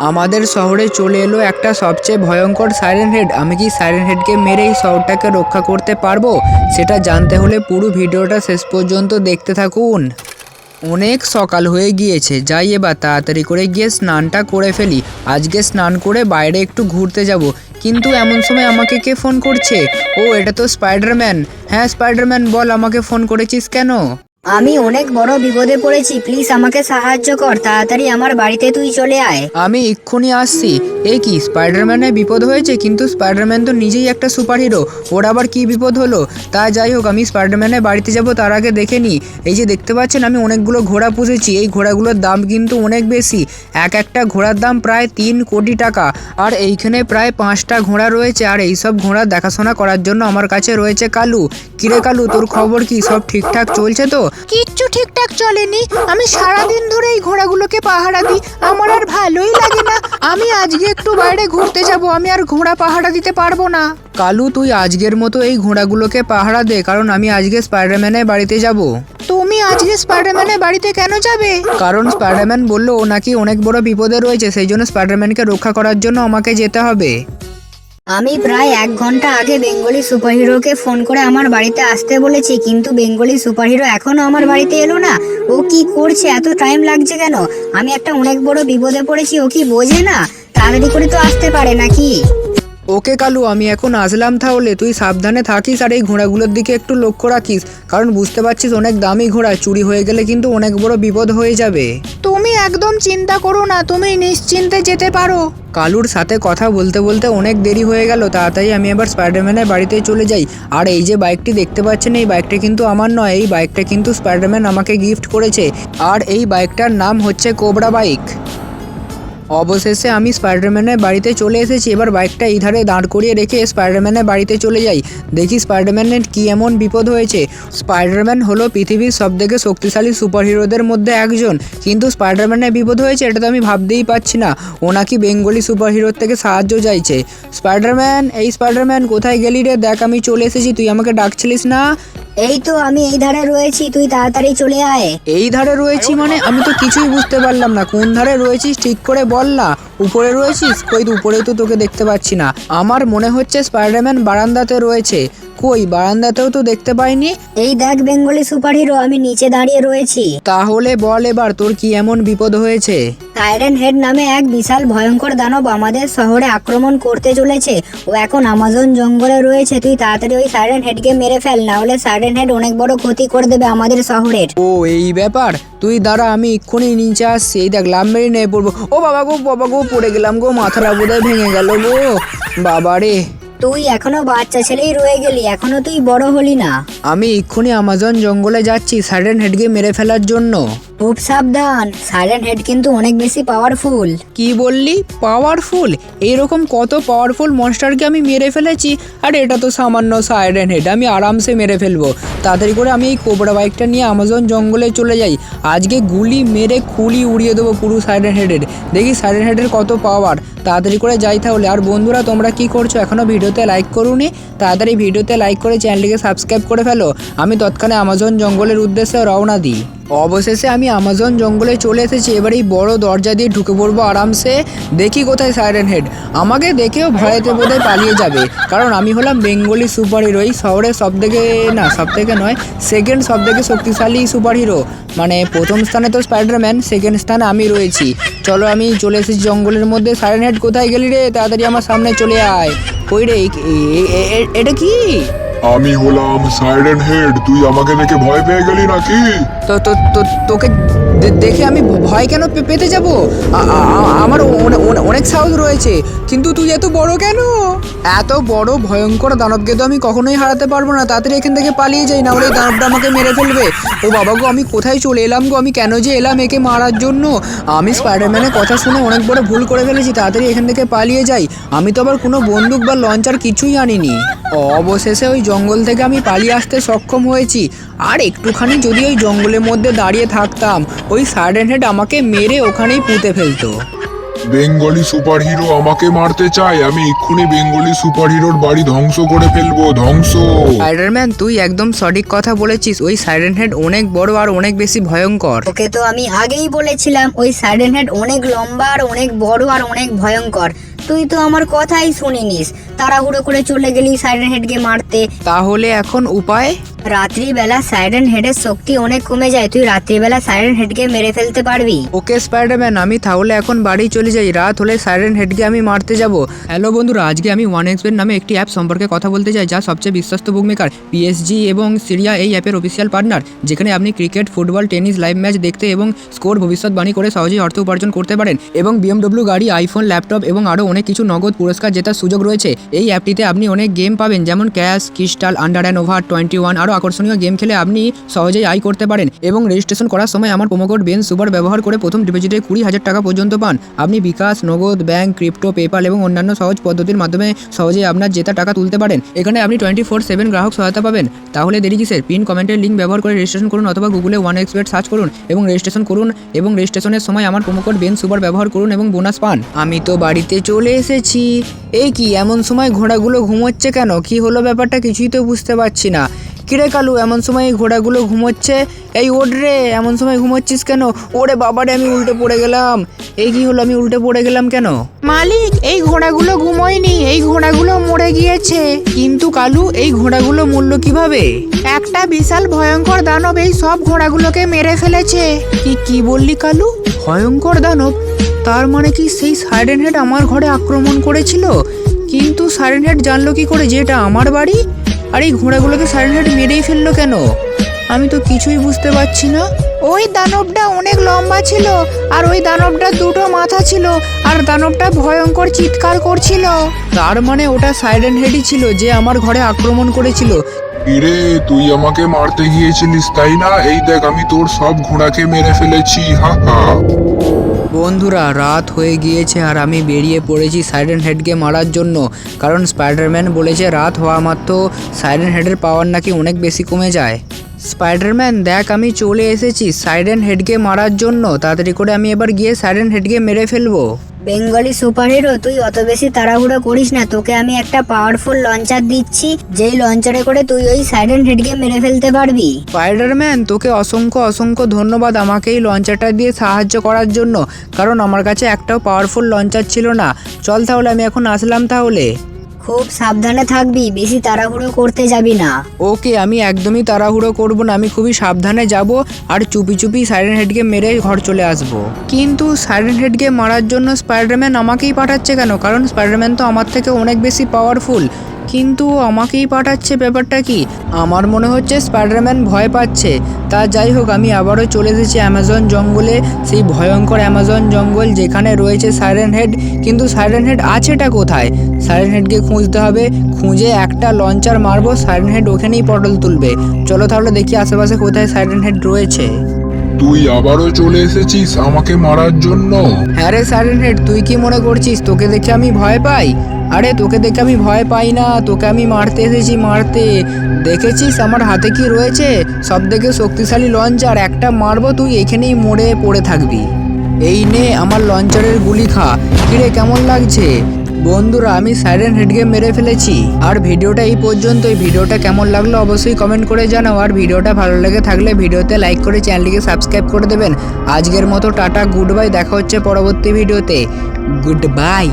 আমাদের শহরে চলে এলো একটা সবচেয়ে ভয়ঙ্কর সাইরেন হেড আমি কি সাইরেন হেডকে মেরে এই শহরটাকে রক্ষা করতে পারব? সেটা জানতে হলে পুরো ভিডিওটা শেষ পর্যন্ত দেখতে থাকুন। অনেক সকাল হয়ে গিয়েছে। যাই এবার তাড়াতাড়ি করে গিয়ে স্নানটা করে ফেলি। আজকে স্নান করে বাইরে একটু ঘুরতে যাব। কিন্তু এমন সময় আমাকে কে ফোন করছে? ও, এটা তো স্পাইডারম্যান হ্যাঁ স্পাইডারম্যান বল আমাকে ফোন করেছিস কেন? আমি অনেক বড় বিপদে পড়েছি প্লিজ আমাকে সাহায্য কর, তাড়াতাড়ি আমার বাড়িতে তুই চলে আয়। আমি এক্ষুনি আসছি। এ কি স্পাইডারম্যানের বিপদ হয়েছে? কিন্তু স্পাইডারম্যান তো নিজেই একটা সুপারহিরো। ওর আবার কি বিপদ হলো? তা যাই হোক, আমি স্পাইডারম্যানের বাড়িতে যাব, তার আগে দেখে নিই এই যে দেখতে পাচ্ছেন, আমি অনেকগুলো ঘোড়া পুষেছি। এই ঘোড়াগুলোর দাম কিন্তু অনেক বেশি। এক একটা ঘোড়ার দাম প্রায় তিন কোটি টাকা। আর এইখানে প্রায় পাঁচটা ঘোড়া রয়েছে, আর এইসব ঘোড়া দেখাশোনা করার জন্য আমার কাছে রয়েছে কালু। কিরে কালু, তোর খবর কি? সব ঠিকঠাক চলছে তো? কিচ্ছু ঠিকঠাক চলেনি। আমি সারাদিন ধরে এই ঘোড়াগুলোকে পাহারা দিই। আমার আর ভালোই লাগে না। আমি আজকে একটু বাইরে ঘুরতে যাব। আমি আর ঘোড়া পাহারা দিতে পারব না। কালু, তুই আজকের মতো এই ঘোড়াগুলোকে পাহারা দে, কারণ আমি আজকে স্পাইডারম্যানের বাড়িতে যাব। তুমি আজকে স্পাইডারম্যানের বাড়িতে কেন যাবে? কারণ স্পাইডারম্যান বলল, ও নাকি অনেক বড় বিপদে রয়েছে, সেই জন্য স্পাইডারম্যানকে রক্ষা করার জন্য আমাকে যেতে হবে। আমি প্রায় এক ঘণ্টা আগে বেঙ্গলি সুপারহিরোকে ফোন করে আমার বাড়িতে আসতে বলেছি, কিন্তু বেঙ্গলি সুপারহিরো এখনও আমার বাড়িতে এলো না। ও কি করছে? এত টাইম লাগছে কেন? আমি একটা অনেক বড় বিপদে পড়েছি, ও কি বোঝে না? তাড়াতাড়ি করে তো আসতে পারে নাকি? ওকে কালু আমি এখন আসলাম তাহলে। তুই সাবধানে থাকিস আর এই ঘোড়াগুলোর দিকে একটু লক্ষ্য রাখিস। কারণ বুঝতে পারছিস অনেক দামি ঘোড়া চুরি হয়ে গেলে কিন্তু অনেক বড় বিপদ হয়ে যাবে। তুমি একদম চিন্তা করো না তুমি নিশ্চিন্তে যেতে পারো। কালুর সাথে কথা বলতে বলতে অনেক দেরি হয়ে গেল তাড়াতাড়ি আমি আবার স্পাইডারম্যানের বাড়িতে চলে যাই। আর এই যে বাইকটি দেখতে পাচ্ছেন এই বাইকটা কিন্তু আমার নয় এই বাইকটা কিন্তু স্পাইডারম্যান আমাকে গিফট করেছে। আর এই বাইকটার নাম হচ্ছে কোবরা বাইক। অবশেষে আমি স্পাইডারম্যানের বাড়িতে চলে এসেছি। এবার বাইকটা ধারে দাঁড় করিয়ে রেখে স্পাইডারম্যানের বাড়িতে চলে যাই। দেখি স্পাইডারম্যানের কী এমন বিপদ হয়েছে। স্পাইডারম্যান হলো পৃথিবীর সবথেকে শক্তিশালী সুপারহিরোদের মধ্যে একজন। কিন্তু স্পাইডারম্যানের বিপদ হয়েছে এটা তো আমি ভাবতেই পারছি না। ও নাকি বেঙ্গলি সুপারহিরোর থেকে সাহায্য চাইছে। স্পাইডারম্যান, এই স্পাইডারম্যান, কোথায় গেলি রে? দেখ, আমি চলে এসেছি। তুই আমাকে ডাকছিলিস না? এই তো আমি এই ধারে রয়েছি, তুই তাড়াতাড়ি চলে আয়। এই ধারে রয়েছি মানে? আমি তো কিছুই বুঝতে পারলাম না। কোন ধারে রয়েছিস? ঠিক করে বললা উপরে রয়েছিস? কই উপরেই তো তোকে দেখতে পাচ্ছি না। আমার মনে হচ্ছে স্পাইডারম্যান বারান্দাতে রয়েছে। কই বারান্দাতেও তো দেখতে পাইনি? এই দেখ বেঙ্গলি সুপারহিরো আমি নিচে দাঁড়িয়ে রয়েছি। তাহলে বল এবার তোর কি এমন বিপদ হয়েছে? সাইরেন হেড নামে এক বিশাল ভয়ঙ্কর দানব আমাদের শহরে আক্রমণ করতে চলেছে। ও এখন আমাজন জঙ্গলে রয়েছে তুই তাড়াতাড়ি ওই সাইরেন হেডকে মেরে ফেল না হলে সাইরেন হেড অনেক বড় ক্ষতি করে দেবে আমাদের শহরের। ও এই ব্যাপার? তুই দাঁড়া আমি এক্ষুনি নিচে আসছি। এই দেখ লাভ মেরে নিয়ে পড়ব। ও বাবা গো বাবা গো পড়ে গেলাম গো মাথাটা বোধহয় ভেঙে গেল গো। বাবা রে তুই এখনও বাচ্চা ছেলেই রয়ে গেলি, এখনও তুই বড় হলি না। আমি এক্ষুনি আমাজন জঙ্গলে যাচ্ছি সাডেন হেডকে মেরে ফেলার জন্য। খুব সাবধান। সাইলেন্ট হেড কিন্তু অনেক বেশি পাওয়ারফুল কি বললি? পাওয়ারফুল এইরকম কত পাওয়ারফুল মনস্টারকে আমি মেরে ফেলেছি? আর, এটা তো সামান্য সাইরেন হেড আমি আরামসে মেরে ফেলব। তাড়াতাড়ি করে আমি এই কোবরা বাইকটা নিয়ে আমাজন জঙ্গলে চলে যাই। আজকে গুলি মেরে খুলি উড়িয়ে দেবো পুরো সাইরেন হেডের দেখি সাইরেন হেডের কত পাওয়ার তাড়াতাড়ি করে যাই তাহলে। আর বন্ধুরা, তোমরা কি করছ? এখনও ভিডিওতে লাইক করুনি? তাড়াতাড়ি ভিডিওতে লাইক করে চ্যানেলটিকে সাবস্ক্রাইব করে ফেলো। আমি তৎক্ষণে আমাজন জঙ্গলের উদ্দেশ্যে রওনা দিই। অবশেষে আমি আমাজন জঙ্গলে চলে এসেছি, এবার এই বড় দরজা দিয়ে ঢুকে পড়ব আরামসে। দেখি কোথায় সাইরেন হেড আমাকে দেখেও ভয়েতে বোধহয় পালিয়ে যাবে, কারণ আমি হলাম বেঙ্গলি সুপার হিরো এই শহরের সব থেকে না সব থেকে নয় সেকেন্ড সব থেকে শক্তিশালী সুপার হিরো মানে প্রথম স্থানে তো স্পাইডারম্যান সেকেন্ড স্থানে আমি রয়েছি। চলো, আমি চলে এসেছি জঙ্গলের মধ্যে। সাইরেন হেড কোথায় গেলি রে? তাড়াতাড়ি আমার সামনে চলে আয়। কই রে এটা কি? আমি হলাম সাইরেন হেড তুই আমাকে দেখে ভয় পেয়ে গেলি নাকি তো তো তো তোকে দে- দেখে আমি ভয় কেন পেতে যাব? আমার অনে- অনে- অনেক সাহস রয়েছে, কিন্তু তুই এত বড় কেন? এত বড় ভয়ঙ্কর দানবকে তো আমি কখনোই হারাতে পারব না, তাড়াতাড়ি এখান থেকে পালিয়ে যাই না হলে দানবটা আমাকে মেরে ফেলবে। ও বাবা গো, আমি কোথায় চলে এলাম গো? আমি কেন যে এলাম একে মারার জন্য? আমি স্পাইডারম্যানের কথা শুনে অনেক বড় ভুল করে ফেলেছি, তাড়াতাড়ি এখান থেকে পালিয়ে যাই। আমি তো আবার কোনো বন্দুক বা লঞ্চার কিছুই আনিনি। অবশেষে ওই জঙ্গল থেকে আমি পালিয়ে আসতে সক্ষম হয়েছি। আর একটুখানি যদি ওই জঙ্গলের মধ্যে দাঁড়িয়ে থাকতাম ওই সার্ডেন হেড আমাকে মেরে ওখানেই পুঁতে ফেলতো। বেঙ্গলি সুপারহিরো আমাকে মারতে চায় আমি এক্ষুনি বেঙ্গলি সুপারহিরোর বাড়ি ধ্বংস করে ফেলব ধ্বংস। স্পাইডারম্যান তুই একদম সঠিক কথা বলেছিস ওই সাইরেন হেড অনেক বড় আর অনেক বেশি ভয়ঙ্কর। ওকে তো আমি আগেই বলেছিলাম ওই সাইডেন হেড অনেক লম্বা আর অনেক বড় আর অনেক ভয়ঙ্কর। তুই তো আমার কথাই শুনিনিস তাড়াহুড়ো করে চলে গেলি সাইডেন হেডকে মারতে। তাহলে এখন উপায়? রাত্রিবেলা সাইডেন হেডের শক্তি অনেক কমে যায়। তুই রাত্রিবেলা সাইডেন হেডকে মেরে ফেলতে পারবি। ওকে, স্পাইডারম্যান, আমি তাহলে এখন বাড়ি চলে যাই। রাত হলে সাইরেন হেডকে আমি মারতে যাব। হ্যালো বন্ধুরা, আজকে আমি ওয়ান এক্সপের নামে একটি অ্যাপ সম্পর্কে কথা বলতে চাই, যা সবচেয়ে বিশ্বস্ত বুকমেকার পিএসজি এবং সিরিয়া এই অ্যাপের অফিসিয়াল পার্টনার যেখানে আপনি cricket football tennis live match দেখতে এবং স্কোর ভবিষ্যৎবাণী করে সহজেই অর্থ উপার্জন করতে পারেন। এবং বিএমডব্লিউ গাড়ি আইফোন ল্যাপটপ এবং আরও অনেক কিছু নগদ পুরস্কার জেতার সুযোগ রয়েছে। এই অ্যাপটিতে আপনি অনেক গেম পাবেন, যেমন cash crystal under and over twenty one আরও আকর্ষণীয় গেম খেলে আপনি সহজেই আয় করতে পারেন এবং রেজিস্ট্রেশন করার সময় আমার প্রোমোকোড বেন সুপার ব্যবহার করে প্রথম ডিপোজিটে কুড়ি হাজার টাকা পর্যন্ত পান। আপনি বিকাশ, নগদ, ব্যাংক ক্রিপ্টো পেপাল এবং অন্যান্য সহজ পদ্ধতির মাধ্যমে সহজেই আপনার জেতা টাকা তুলতে পারেন। এখানে আপনি টোয়েন্টি ফোর সেভেন গ্রাহক সহায়তা পাবেন। তাহলে দেরি কিসের? পিন কমেন্টের লিঙ্ক ব্যবহার করে রেজিস্ট্রেশন করুন অথবা গুগলে ওয়ান এক্সপেট সার্চ করুন এবং রেজিস্ট্রেশন করুন এবং রেজিস্ট্রেশনের সময় আমার প্রোমোকোড বেন সুপার ব্যবহার করুন এবং বোনাস পান। আমি তো বাড়িতে চলে এসেছি। এই কি এমন সময় ঘোড়াগুলো ঘুমোচ্ছে কেন? কি হলো ব্যাপারটা কিছুই তো বুঝতে পারছি না। কিরে কালু এমন সময় এই ঘোড়াগুলো ঘুমোচ্ছে? এই ওড রে এমন সময় ঘুমোচ্ছিস কেন? ওরে বাবারে আমি উল্টে পড়ে গেলাম। এই কি হলো আমি উল্টে পড়ে গেলাম কেন? মালিক এই ঘোড়াগুলো ঘুমোয়নি এই ঘোড়াগুলো মরে গিয়েছে। কিন্তু কালু এই ঘোড়াগুলো মূল্য কীভাবে? একটা বিশাল ভয়ঙ্কর দানব এই সব ঘোড়াগুলোকে মেরে ফেলেছে। কি কি বললি কালু? ভয়ঙ্কর দানব? তার মানে কি সেই সাইরেন হেড আমার ঘরে আক্রমণ করেছিল? কিন্তু সাইরেন হেড জানলো কি করে যে এটা আমার বাড়ি? আর এই ঘোড়াগুলোকে সাইড মেরেই ফেলল কেন? আমি তো কিছুই বুঝতে পারছি না। ওই দানবটা অনেক লম্বা ছিল আর ওই দানবটা দুটো মাথা ছিল আর দানবটা ভয়ঙ্কর চিৎকার করছিল। তার মানে ওটা সাইরেন হেডই ছিল যে আমার ঘরে আক্রমণ করেছিল। কিরে তুই আমাকে মারতে গিয়েছিলিস, তাই না? এই দেখ, আমি তোর সব ঘোড়াকে মেরে ফেলেছি, হা হা। বন্ধুরা, রাত হয়ে গিয়েছে আর আমি বেরিয়ে পড়েছি সাইরেন হেডকে মারার জন্য। কারণ স্পাইডারম্যান বলেছে রাত হওয়া মাত্র সাইরেন হেডের পাওয়ার নাকি অনেক বেশি কমে যায়। স্পাইডারম্যান, দেখ, আমি চলে এসেছি সাইরেন হেডকে মারার জন্য। তাড়াতাড়ি করে আমি এবার গিয়ে সাইরেন হেডকে মেরে ফেলব। বেঙ্গলি সুপার হিরো তুই অত বেশি তাড়াহুড়ো করিস না, তোকে আমি একটা পাওয়ারফুল লঞ্চার দিচ্ছি, যেই লঞ্চারে করে তুই ওই সাইডেন হেডকে মেরে ফেলতে পারবি। স্পাইডারম্যান তোকে অসংখ্য অসংখ্য ধন্যবাদ আমাকে এই লঞ্চারটা দিয়ে সাহায্য করার জন্য, কারণ আমার কাছে একটাও পাওয়ারফুল লঞ্চার ছিল না। চল তাহলে, আমি এখন আসলাম তাহলে। খুব সাবধানে থাকবি, বেশি তাড়াহুড়ো করতে যাবি না। ওকে, আমি একদমই তাড়াহুড়ো করব না, আমি খুবই সাবধানে যাব আর চুপি চুপি সাইরেন হেডকে মেরে ঘর চলে আসব। কিন্তু সাইরেন হেডকে মারার জন্য স্পাইডারম্যান আমাকেই পাঠাচ্ছে কেন? কারণ স্পাইডারম্যান তো আমার থেকে অনেক বেশি পাওয়ারফুল কিন্তু আমাকেই পাঠাচ্ছে ব্যাপারটা কি? আমার মনে হচ্ছে স্পাইডারম্যান ভয় পাচ্ছে। তা যাই হোক, আমি আবারও চলে এসেছি অ্যামাজন জঙ্গলে, সেই ভয়ঙ্কর অ্যামাজন জঙ্গল যেখানে রয়েছে সাইরেন হেড। কিন্তু সাইরেন হেড আছেটা কোথায়? সাইরেন হেডকে খুঁজতে হবে, খুঁজে একটা লঞ্চার মারবো, সাইরেন হেড ওখানেই পটল তুলবে। চলো তাহলে দেখি আশেপাশে কোথায় সাইরেন হেড রয়েছে। তুই আবারও চলে এসেছিস আমাকে মারার জন্য? হ্যাঁ রে তুই কি মনে করছিস? তোকে দেখে আমি ভয় পাই? আরে, তোকে দেখে আমি ভয় পাই না। তোকে আমি মারতে এসেছি, মারতে। দেখেছিস আমার হাতে কি রয়েছে? সব থেকে শক্তিশালী লঞ্চার, একটা মারবো তুই, এখানেই মরে পড়ে থাকবি। এই নে, আমার লঞ্চারের গুলি খা। কিরে, কেমন লাগছে? বন্ধুরা, আমি সাইরেন হেডগেম মেরে ফেলেছি। আর ভিডিওটা এই পর্যন্ত এই ভিডিওটা কেমন লাগল অবশ্যই কমেন্ট করে জানাও। আর ভিডিওটা ভালো লেগে থাকলে ভিডিওতে লাইক করে চ্যানেলটিকে সাবস্ক্রাইব করে দেবেন। আজকের মতো টাটা গুড বাই দেখা হচ্ছে পরবর্তী ভিডিওতে। Good bye